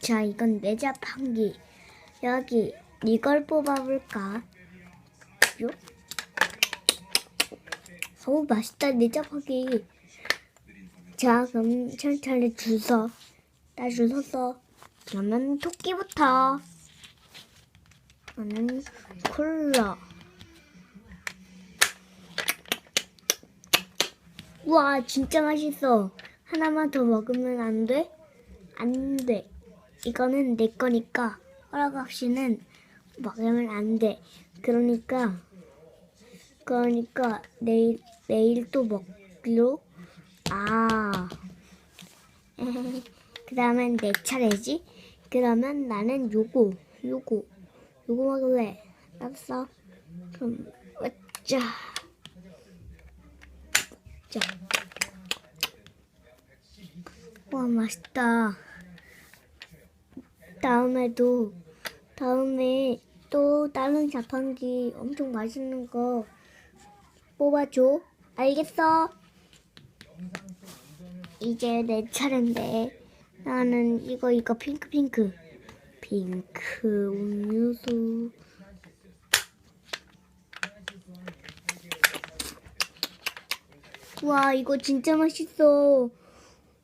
자, 이건 내 자판기. 여기 이걸 뽑아볼까? 요? 어우, 맛있다, 내 자판기. 자, 그럼 천천히 줄 서. 나 줄 섰어. 그러면 토끼부터. 나는 콜라. 우와, 진짜 맛있어. 하나만 더 먹으면 안 돼? 안 돼. 이거는 내 거니까 허락 없이는 먹으면 안 돼. 그러니까, 그러니까 내일, 내일 또 먹기로. 아. 그 다음엔 내 차례지? 그러면 나는 요거, 요거, 요거 먹을래. 알았어. 그럼, 자. 자. 와, 맛있다. 다음에도, 다음에 또 다른 자판기 엄청 맛있는 거 뽑아줘. 알겠어? 이제 내 차례인데. 나는 이거 이거 핑크 핑크. 핑크 음료수. 와 이거 진짜 맛있어.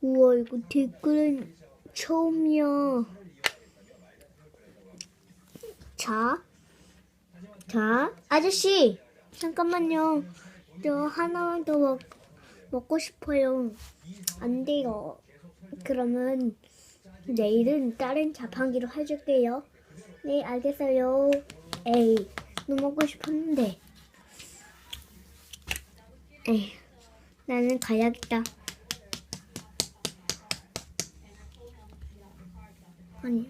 우와 이거 댓글은 처음이야 자, 자 아저씨 잠깐만요. 저 하나만 더 먹, 먹고 싶어요. 안 돼요. 그러면 내일은 다른 자판기로 해줄게요. 네 알겠어요. 에이 너무 먹고 싶었는데. 에이 나는 가야겠다. 아니야.